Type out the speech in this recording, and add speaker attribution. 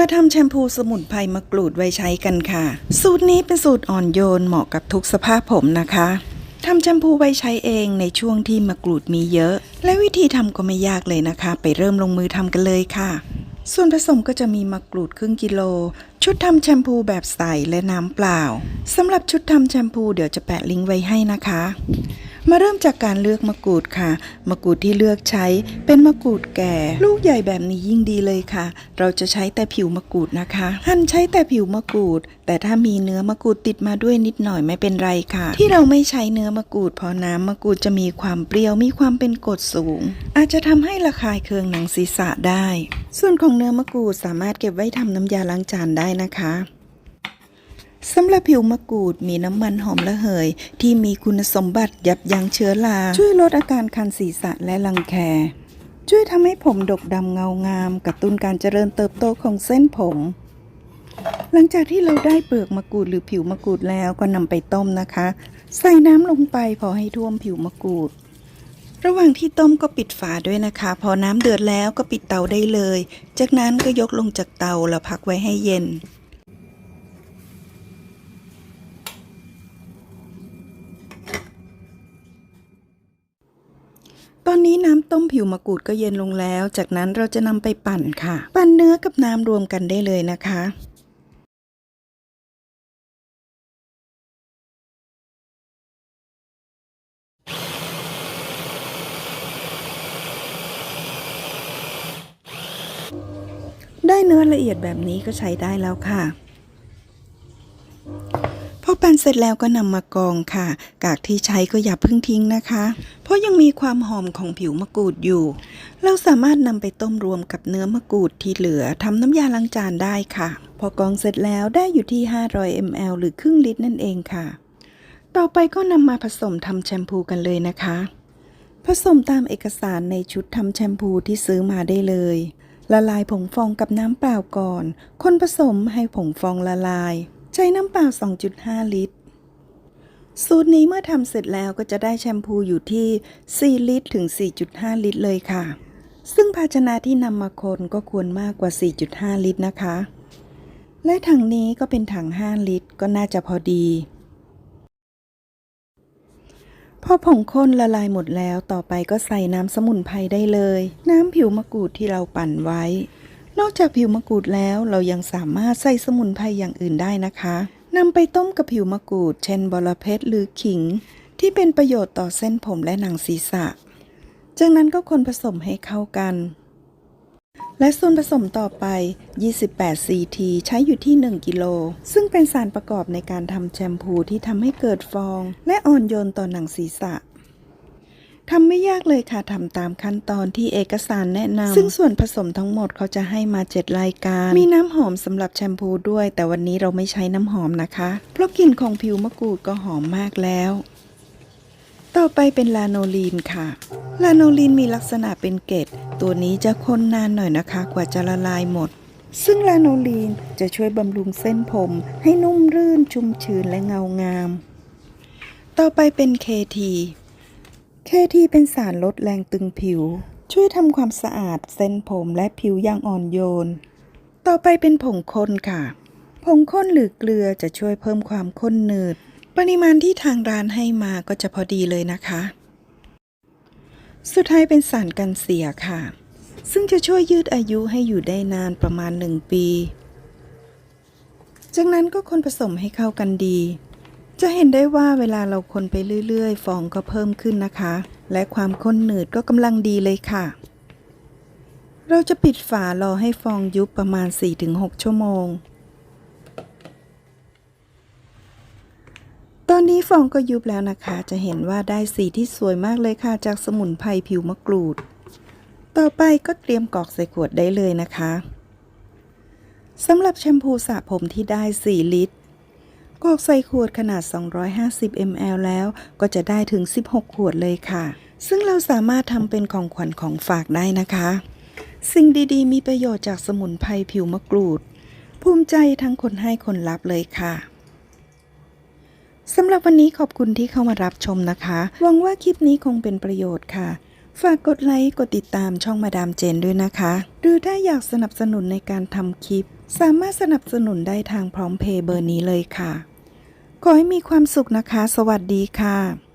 Speaker 1: มาทำแชมพูสมุนไพรมะกรูดไว้ใช้กันค่ะ สูตรนี้เป็นสูตรอ่อนโยนเหมาะกับทุกสภาพผมนะคะทำแชมพูไว้ใช้เองในช่วงที่มะกรูดมีเยอะ และวิธีทำก็ไม่ยากเลยนะคะ ไปเริ่มลงมือทำกันเลยค่ะ ส่วนผสมก็จะมีมะกรูดครึ่งกิโล ชุดทำแชมพูแบบใสและน้ำเปล่าสำหรับชุดทำแชมพูเดี๋ยวจะแปะลิงก์ไว้ให้นะคะ มาเริ่มจากการเลือกมะกรูดค่ะ มะกรูดที่เลือกใช้เป็นมะกรูดแก่ ลูกใหญ่แบบนี้ยิ่งดีเลยค่ะ เราจะใช้แต่ผิวมะกรูดนะคะหั่นใช้แต่ผิวมะกรูด แต่ถ้ามีเนื้อมะกรูดติดมาด้วยนิดหน่อยไม่เป็นไรค่ะ ที่เราไม่ใช้เนื้อมะกรูดเพราะน้ำมะกรูดจะมีความเปรี้ยวมีความเป็นกรดสูง อาจจะทำให้ระคายเคืองหนังศีรษะได้ ส่วนของเนื้อมะกรูดสามารถเก็บไว้ทำน้ำยาล้างจานได้นะคะ สำหรับผิวมะกรูดมีน้ำมันหอมระเหย ที่มีคุณสมบัติยับยั้งเชื้อรา ช่วยลดอาการคันศีรษะและรังแค ช่วยทำให้ผมดกดำเงางาม กระตุ้นการเจริญเติบโตของเส้นผม หลังจากที่เราได้เปลือกมะกรูดหรือผิวมะกรูดแล้วก็นำไปต้มนะคะ ใส่น้ำลงไปพอให้ท่วมผิวมะกรูด ระหว่างที่ต้มก็ปิดฝาด้วยนะคะ พอน้ำเดือดแล้วก็ปิดเตาได้เลย จากนั้นก็ยกลงจากเตาแล้วพักไว้ให้เย็น ตอนนี้น้ำต้มผิวมะกรูดก็เย็นลงแล้ว จากนั้นเราจะนำไปปั่นค่ะ ปั่นเนื้อกับน้ำรวมกันได้เลยนะคะได้เนื้อละเอียดแบบนี้ก็ใช้ได้แล้วค่ะ ปั่นเสร็จแล้วก็นำมากองค่ะ กากที่ใช้ก็อย่าเพิ่งทิ้งนะคะ เพราะยังมีความหอมของผิวมะกรูดอยู่ เราสามารถนำไปต้มรวมกับเนื้อมะกรูดที่เหลือทำน้ำยาล้างจานได้ค่ะ พอกองเสร็จแล้วได้อยู่ที่ 500 ml หรือครึ่งลิตรนั่นเองค่ะ ต่อไปก็นำมาผสมทำแชมพูกันเลยนะคะ ผสมตามเอกสารในชุดทำแชมพูที่ซื้อมาได้เลยละลายผงฟองกับน้ำเปล่าก่อน คนผสมให้ผงฟองละลาย ใช้น้ำเปล่า 2.5 ลิตร สูตรนี้เมื่อทำเสร็จแล้วก็จะได้แชมพูอยู่ที่ 4 ลิตรถึง 4.5 ลิตรเลยค่ะ ซึ่งภาชนะที่นำมาคนก็ควรมากกว่า 4.5 ลิตรนะคะ และถังนี้ก็เป็นถัง 5 ลิตรก็น่าจะพอดีพอผงข้นละลายหมดแล้วต่อไปก็ใส่น้ำสมุนไพรได้เลย น้ำผิวมะกรูดที่เราปั่นไว้ นอกจากผิวมะกรูดแล้วเรายังสามารถใส่สมุนไพรอย่างอื่นได้นะคะนำไปต้มกับผิวมะกรูด เช่นบอระเพ็ดหรือขิง ที่เป็นประโยชน์ต่อเส้นผมและหนังศีรษะ จากนั้นก็คนผสมให้เข้ากัน และส่วนผสมต่อไป 28 CT ใช้อยู่ที่ 1 กิโล ซึ่งเป็นสารประกอบในการทำแชมพูที่ทำให้เกิดฟอง และอ่อนโยนต่อหนังศีรษะ ทำไม่ยากเลยค่ะทำตามขั้นตอนที่เอกสารแนะนำซึ่งส่วนผสมทั้งหมดเขาจะให้มา 7 รายการ มีน้ำหอมสำหรับแชมพูด้วย แต่วันนี้เราไม่ใช้น้ำหอมนะคะ เพราะกลิ่นของผิวมะกรูดก็หอมมากแล้ว ต่อไปเป็นลาโนลีนค่ะ ลาโนลีนมีลักษณะเป็นเกล็ด ตัวนี้จะคนนานหน่อยนะคะ กว่าจะละลายหมด ซึ่งลาโนลีนจะช่วยบำรุงเส้นผม ให้นุ่มรื่นชุ่มชื้นและเงางาม ต่อไปเป็นเคที เคทีเป็นสารลดแรงตึงผิว ช่วยทำความสะอาดเส้นผมและผิวอย่างอ่อนโยน ต่อไปเป็นผงข้นค่ะ ผงข้นหรือเกลือจะช่วยเพิ่มความข้นหนืด ปริมาณที่ทางร้านให้มาก็จะพอดีเลยนะคะ สุดท้ายเป็นสารกันเสียค่ะ ซึ่งจะช่วยยืดอายุให้อยู่ได้นานประมาณ 1 ปี จากนั้นก็คนผสมให้เข้ากันดี จะเห็นได้ว่าเวลาเราคนไปเรื่อยๆ ฟองก็เพิ่มขึ้นนะคะ และความข้นหนืดก็กำลังดีเลยค่ะ เราจะปิดฝารอให้ฟองยุบประมาณ 4-6 ชั่วโมง ตอนนี้ฟองก็ยุบแล้วนะคะ จะเห็นว่าได้สีที่สวยมากเลยค่ะ จากสมุนไพรผิวมะกรูด ต่อไปก็เตรียมกรอกใส่ขวดได้เลยนะคะสำหรับแชมพูสระผมที่ได้ 4 ลิตร กรอกใส่ขวดขนาด 250 ml แล้วก็จะได้ถึง 16 ขวดเลยค่ะ ซึ่งเราสามารถทำเป็นของขวัญของฝากได้นะคะ สิ่งดีๆ มีประโยชน์จากสมุนไพรผิวมะกรูด ภูมิใจทั้งคนให้คนรับเลยค่ะสำหรับวันนี้ขอบคุณที่เข้ามารับชมนะคะ หวังว่าคลิปนี้คงเป็นประโยชน์ค่ะ ฝากกดไลค์ กดติดตามช่องมาดามเจนด้วยนะคะ หรือถ้าอยากสนับสนุนในการทำคลิป สามารถสนับสนุนได้ทางพร้อมเพย์เบอร์นี้เลยค่ะ ขอให้มีความสุขนะคะ สวัสดีค่ะ